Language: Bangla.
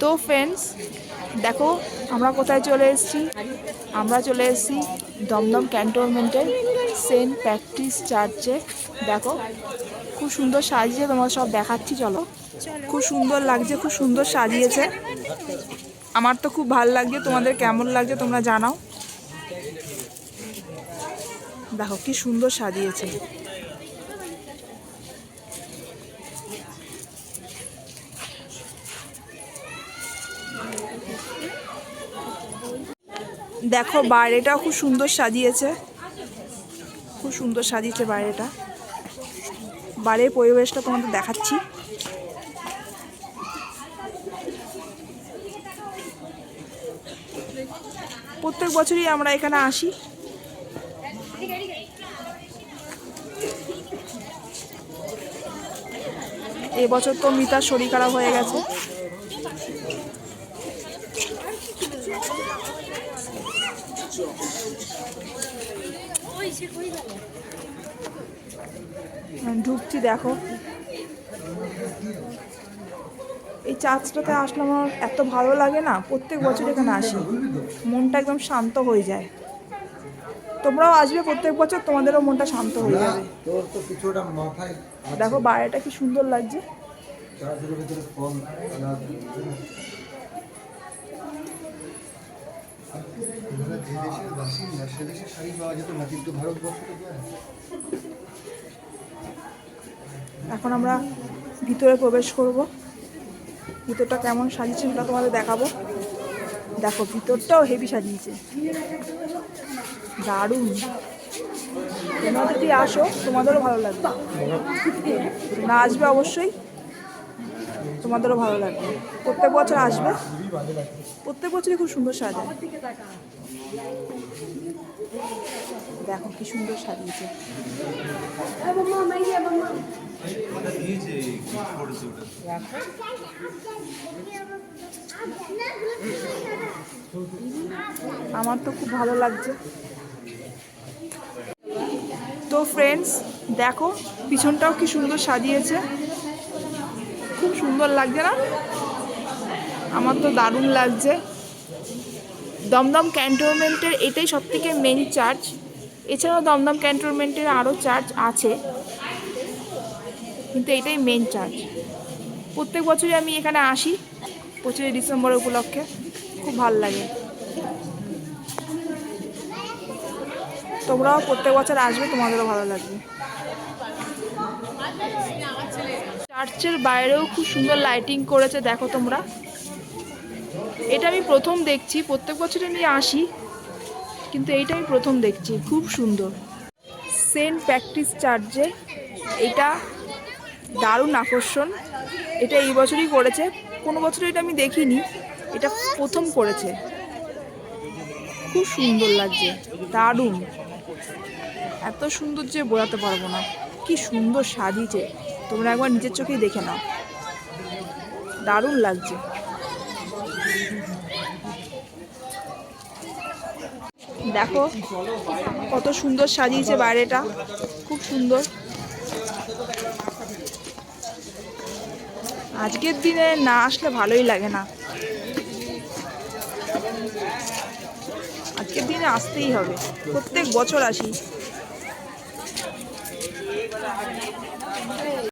তো ফ্রেন্ডস দেখো, আমরা কোথায় চলে এসেছি? আমরা চলে এসেছি দমদম ক্যান্টনমেন্টের সেন্ট প্র্যাকটিস চার্চে। দেখো, খুব সুন্দর সাজিয়ে তোমার সব দেখাচ্ছি, চলো। খুব সুন্দর লাগছে, খুব সুন্দর সাজিয়েছে। আমার তো খুব ভালো লাগছে, তোমাদের কেমন লাগছে তোমরা জানাও। দেখো, কি সুন্দর সাজিয়েছে। দেখো, বাইরেটাও খুব সুন্দর সাজিয়েছে। খুব সুন্দর সাজিয়েছে বাইরেটা। বাড়ির পরিবেশটা তোমাদের দেখাচ্ছি। প্রত্যেক বছরই আমরা এখানে আসি। এবছর তো মিতার শরীর খারাপ হয়ে গেছে। ঢুকছি দেখো। এই চার্চটাতে আসলে আমার এত ভালো লাগে না প্রত্যেক বছর এখানে আসি। মনটা একদম শান্ত হয়ে যায়। তোমরাও আসবে প্রত্যেক বছর তোমাদেরও মনটা শান্ত হয়ে যাবে। দেখো বাইরেটা কি সুন্দর লাগছে। যে দেশের বাসিন্দা সে দেশের শাড়ি পাওয়া যেত না, কিন্তু ভারতবর্ষে এখন আমরা ভিতরে প্রবেশ করব। ভিতরটা কেমন সাজিয়েছে সেটা তোমাদের দেখাবো। দেখো, ভিতরটাও হেভি সাজিয়েছে। দারুণ। তোমরা যদি আসো, তোমাদেরও ভালো লাগবে। না আসবে অবশ্যই। তোমাদেরও ভালো লাগবে। প্রত্যেক বছর আসবে। প্রত্যেক বছরই খুব সুন্দর সাজায়। দেখো কি সুন্দর সাজিয়েছে। আমার তো খুব ভালো লাগছে। তো ফ্রেন্ডস দেখো, পিছনটাও কি সুন্দর সাজিয়েছে। সুন্দর লাগছে না? আমার তো দারুণ লাগছে। দমদম ক্যান্টনমেন্টের এটাই সব থেকে মেন চার্চ এছাড়াও দমদম ক্যান্টনমেন্টের আরও চার্চ আছে। কিন্তু এটাই মেন চার্চ প্রত্যেক বছরই আমি এখানে আসি, পঁচিশে ডিসেম্বর উপলক্ষে। খুব ভালো লাগে। তোমরাও প্রত্যেক বছর আসবে, তোমাদেরও ভালো লাগবে। চার্চের বাইরেও খুব সুন্দর লাইটিং করেছে, দেখো তোমরা। এটা আমি প্রথম দেখছি, প্রত্যেক বছর আমি আসি, কিন্তু এইটা আমি প্রথম দেখছি, খুব সুন্দর। সেন্ট প্র্যাকটিস চার্চে এটা দারুণ আকর্ষণ। এটা এই বছরই করেছে, কোনো বছর এটা আমি দেখিনি, এটা প্রথম করেছে। খুব সুন্দর লাগছে, দারুণ। এত সুন্দর যে বোঝাতে পারব না, কি সুন্দর সাজিয়েছে। তোমরা একবার নিজের চোখেই দেখে নাও। দারুণ লাগছে। দেখো কত সুন্দর সাজিয়েছে বাইরেটা। খুব সুন্দর। আজকের দিনে না আসলে ভালোই লাগে না। আজকের দিনে আসতেই হবে। প্রত্যেক বছর আসি।